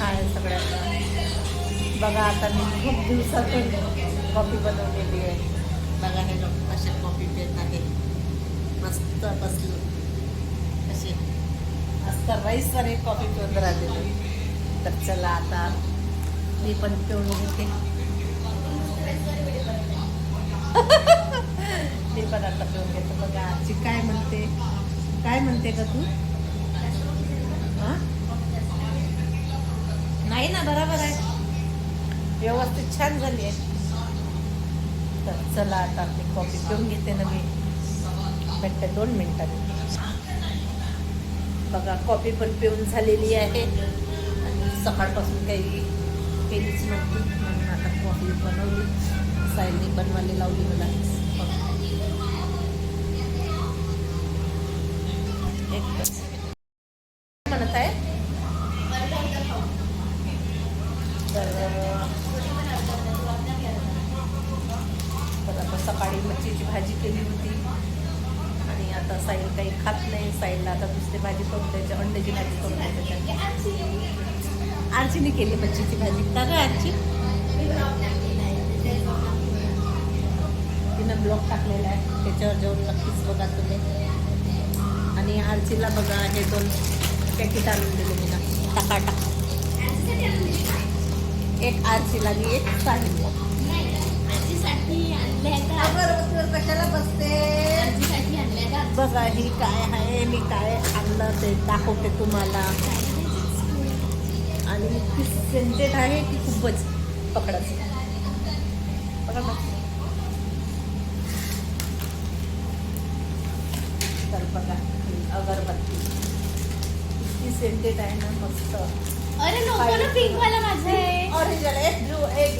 हाय सगळ्यांना. बघा आता मी खूप दिवसातून कॉफी बनवलेली आहे. बघा हे लोक असे कॉफी पेत आहे मस्त बसलो. असे मस्त राईसवर एक कॉफी पिऊन राहिलेली. तर चला आता मी पण पिऊन घेते. मी पण आता पिऊन घेते. बघा आजी काय म्हणते? काय म्हणते का तू हा? नाही ना बरोबर आहे. व्यवस्थित छान झाली आहे. तर चला आता मी कॉफी पिऊन घेते ना मी भेटते दोन मिनिटांनी बघा कॉफी पण पिऊन झालेली आहे. आणि सकाळपासून काही केलीच नव्हती. म्हणून आता कॉफी बनवली. साईडनी बनवायला लावली मला. एक म्हणत आहे तर तर आता सकाळी मच्छीची भाजी केली होती. आणि आता साईल काही खात नाही. साईलला आता दुसरी भाजी करून द्यायची. अंड्याची भाजी करून द्यायची आरचीने केली मच्छीची भाजी. का ग आरची तिनं ब्लॉग टाकलेला आहे. त्याच्यावर जाऊन नक्कीच बघा तुम्ही. आणि आरचीला बघा हे दोन पॅकेट आणून दिले मी ना टाका टाका एक आरचीला आणि एक साहिलला आणल्या का बघा ही काय आहे? मी काय आणलं ते दाखवते तुम्हाला. आणि ती सेंटेड आहे की खूपच पकडायचं. पकड ना. तर बघा अगरबत्ती. इतकी सेंटेड आहे ना मस्त. अरे नको ना पिंक वाला माझा आहे. ऑरेंज वाला एक ब्लू एक.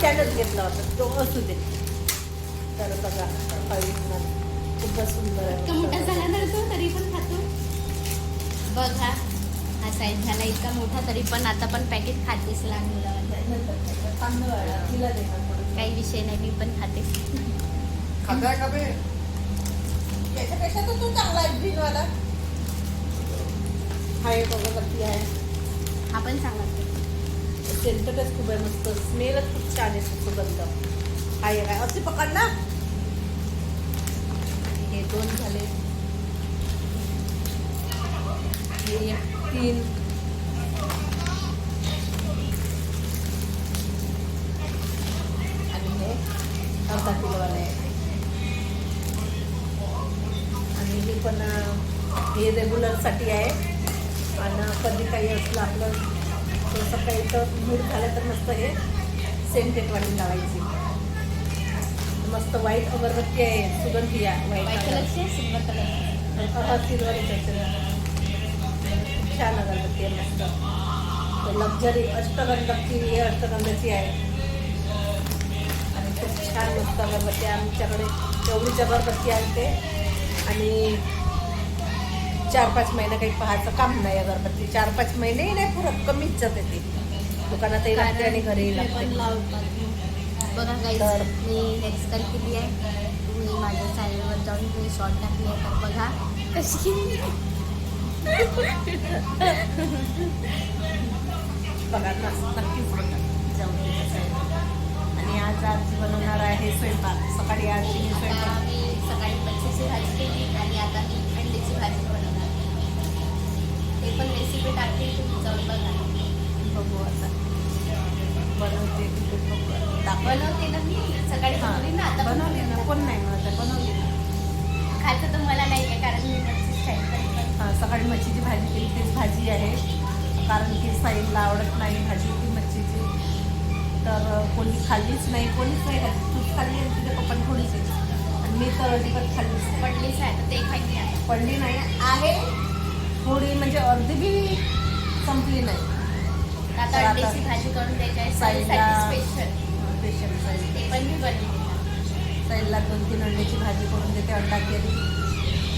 त्यानंच घेतला होता. तो असू दे. तर बघा हळदी खूपच सुंदर इतका मोठा झाला ना तो तरी पण खातो. बघा हा साईज झाला इतका मोठा तरी पण आता पण पॅकेट खातेच लहान मुलाला. काही विषय नाही मी पण खाते खाताय का बे? त्याच्यापेक्षा तर तू चांगला आहे ग्रीनवाला हा एक अगरबत्ती आहे. हा पण सांगत सेंटरच खूप आहे मस्त. स्मेलच खूप छान आहे सुगंध हा एक आहे असे पकड ना. दोन झाले. हे एक तीन. आणि हे अर्धा किलोवाले आहे आणि हे पण हे रेग्युलरसाठी आहे. आणि कधी काही असलं आपलं थोडंसं काही तर मूड झालं तर मस्त हे सेंटेट वाटून लावायची. मस्त व्हाईट अगरबत्ती आहे. सुगंधी आहे व्हाईट व्हाईट कलरचे सिल्वर कलर सिल्वर छान अगरबत्ती आहे मस्त. लक्झरी अष्टगंधाची हे अष्टगंधाची आहे. आणि खूप छान मस्त अगरबत्ती आहे. आमच्याकडे एवढीच अगरबत्ती आहे ते. आणि चार पाच महिने काही पाहायचं काम नाही अगरबत्ती. चार पाच महिनेही नाही पुरत कमीच जाते ती. दुकानातही लागते आणि घरीही लागते. लावतात. बघा काही मी हेअरस्टाईल केली आहे. तुम्ही माझ्या चॅनलवर जाऊन तुम्ही शॉर्ट टाकली आहे तर बघा. कशी बघा नक्कीच बघा. आहे. आणि आज आजी बनवणार आहे स्वयंपाक. सकाळी आजीने आता स्वयंपाक. मी सकाळी मच्छीची भाजी केली आणि आता मी अंड्याची भाजी बनवणार ते पण रेसिपी टाकते तुम्ही जाऊन बघा. बघू आता. बनवते. बनवते ना मी. सकाळी बनवली ना आता बनवली ना. कोण नाही म्हणत आहे, बनवली ना. खायचं तर मला नाही आहे कारण मी मच्छी स्टाईल करते. हां सकाळी मच्छीची भाजी केली तीच भाजी आहे. कारण की साईला आवडत नाही भाजी ती मच्छीची. तर कोणी खाल्लीच नाही. कोणीच नाही खाल्ली. तूच खाल्ली आणि तिथे पप्पाने थोडीशी. आणि मी तर अजिबात खाल्लीच पडलीच आहे तर ते खायची आता पडली नाही. आहे. थोडी म्हणजे अर्धी बी संपली नाही. आता अंड्याची भाजी करून स्पेशल ते पण मी साईडला दोन तीन अंड्याची भाजी करून देते अंडा करी.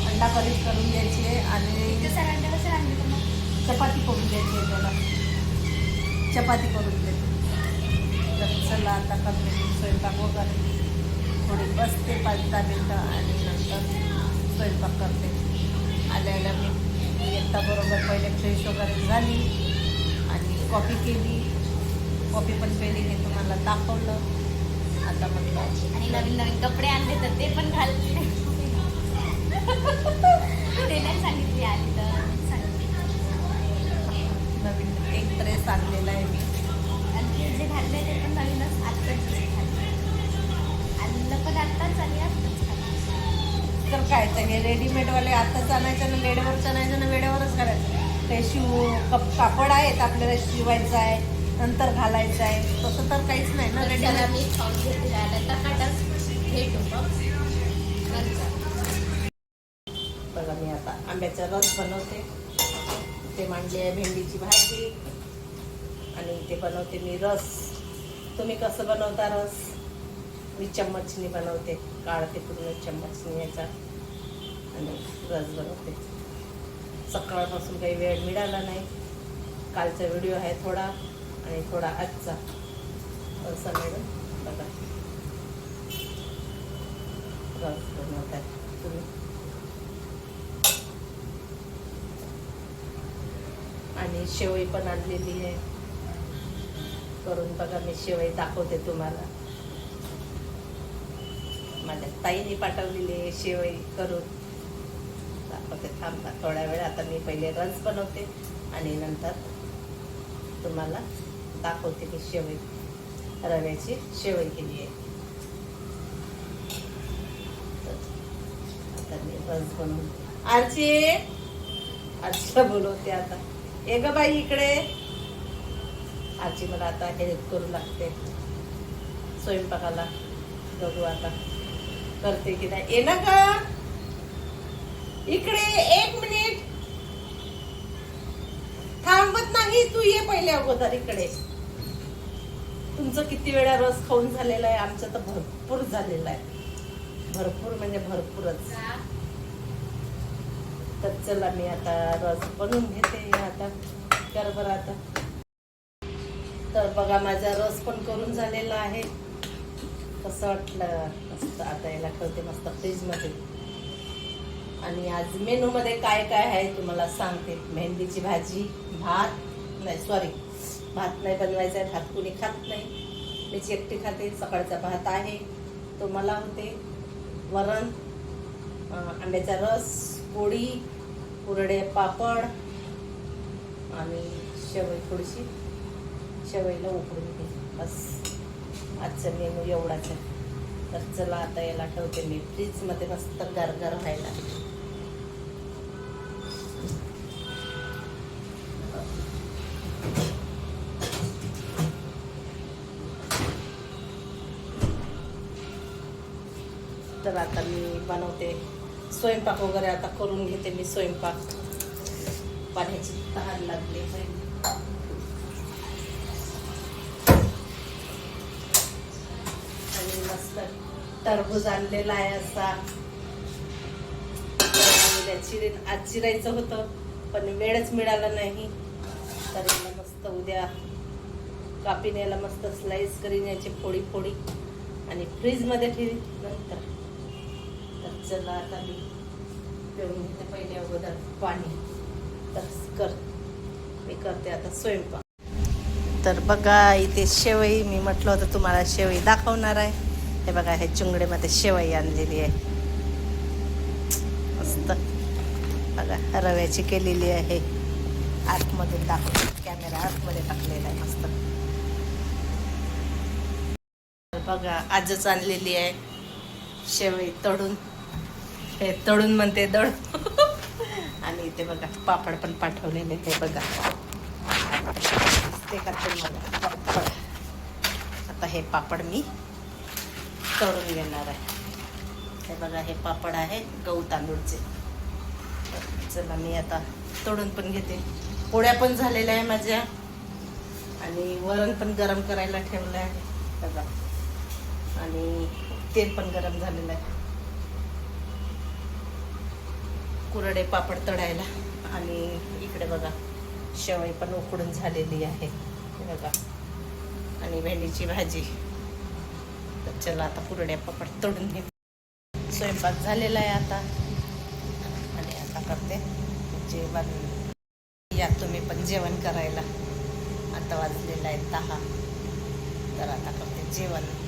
अंडा करी करून द्यायची आहे आणि कसं आणलं मग. चपाती करून द्यायची आहे त्याला. चपाती करून देते. तर चला आता करते स्वयंपाक वगैरे. थोडी बसते पाच दहा मिनटं आणि नंतर स्वयंपाक करते. आल्या आल्या मी एकदा बरोबर पहिले फ्रेश वगैरे झाली. कॉफी केली. कॉफी पण पेली हे तुम्हाला दाखवलं. आता म्हटलं आणि नवीन नवीन कपडे आणले तर ते पण घालते. ते नाही सांगितली आली तर नवीन एक ड्रेस आणलेला आहे मी. आणि ते जे घालले ते पण नवीनच आत्ताच घालले आणलं पण आत्ताच आणि आत्ताच घातलं. तर काय तर हे रेडीमेडवाले आताच आणायचं ना वेळेवरच आणायचं ना वेळेवरच करायचं ते शिव कप कापड आहेत आपल्याला शिवायचं आहे नंतर घालायचं आहे. तसं तर काहीच नाही ना रेडीमेड मी खाऊन घेते भेटू बघा मी आता आंब्याचा रस बनवते. ते मांडली आहे भेंडीची भाजी. आणि ते बनवते मी रस. तुम्ही कसं बनवता रस? मी चम्मचनी बनवते. काढते पूर्ण चम्मचनी याचा आणि रस बनवते. सकाळपासून काही वेळ मिळाला नाही. कालचा व्हिडिओ आहे थोडा आणि थोडा आजचा. असं मॅडम बघा. रस बनवत आहे तुम्ही? आणि शेवई पण आणलेली आहे. करून बघा मी शेवई दाखवते तुम्हाला. माझ्या ताईने पाठवलेली आहे शेवई करून. दाखवते थांबा थोड्या वेळ आता मी पहिले रस बनवते आणि नंतर तुम्हाला दाखवते की शेवई रव्याची शेवई केली आहे. आता मी रस बनवून आरची आजीला बोलवते आता. ये ग बाई इकडे. आजी मला आता हेल्प करू लागते. स्वयंपाकाला बघू आता. करते की नाही. ये ना का इकडे एक मिनिट. थांबत नाही तू ये पहिले अगोदर इकडे. तुमचं किती वेळा रस खाऊन झालेला आहे आमचं तर भरपूर झालेला आहे. भरपूर म्हणजे भरपूरच. तर चला मी आता रस बनवून घेते आता. कर बरं आता. तर बघा माझा रस पण करून झालेला आहे. कसं वाटलं? मस्त आता याला ठेवते मस्त फ्रीजमध्ये आणि आज मेनूमध्ये काय काय आहे तुम्हाला सांगते. मेहंदीची भाजी भात नाही सॉरी भात नाही बनवायचा आहे भात कुणी खात नाही. मीच एकटी खाते सकाळचा भात आहे. तो मला होते वरण आंब्याचा रस पोळी कुरडे पापड आणि शेवई थोडीशी. शेवईला उकडून घे बस. आजचा मेनू एवढाच आहे. तर चला आता याला ठेवते मी. फ्रीजमध्ये मस्त गारगार व्हायला. तर आता मी बनवते स्वयंपाक वगैरे आता करून घेते मी स्वयंपाक. पाण्याची तहान लागली आणि मस्त टरबूज आणलेला आहे असा. चिरे आज चिरायचं होतं पण वेळच मिळाला नाही. तर याला मस्त उद्या कापी याला मस्त स्लाईस करीन याची फोडी फोडी. आणि फ्रीजमध्ये ठेवी नंतर. चला आता मी पिऊन घेते पहिले अगोदर पाणी. तर कर. मी करते आता स्वयंपाक. तर बघा इथे शेवई मी म्हटलं होतं तुम्हाला शेवई दाखवणार आहे. हे बघा हे चुंगडीमध्ये शेवई आणलेली आहे. मस्त. बघा रव्याची केलेली आहे. आतमधून दाखव कॅमेरा आतमध्ये टाकलेला आहे. मस्त. तर बघा आजच आणलेली आहे. शेवई तळून. हे तळून म्हणते दळ आणि इथे बघा पापड पण पाठवलेले हे बघा. ते करते मला? पापड. आता हे पापड मी तळून घेणार आहे. हे बघा हे पापड आहे गहू तांदूळचे. चला मी आता तळून पण घेते. पोळ्या पण झालेल्या आहे माझ्या. आणि वरण पण गरम करायला ठेवलं आहे. बघा. आणि तेल पण गरम झालेलं आहे. कुरडे पापड तळायला. आणि इकडे बघा शेवई पण उकडून झालेली आहे. बघा. आणि भेंडीची भाजी. तर चला आता कुरड्या पापड तळून घे स्वयंपाक झालेला आहे आता. आणि आता करते. जेवण. या तुम्ही पण जेवण करायला. आता वाजलेला आहे दहा. तर आता करते जेवण.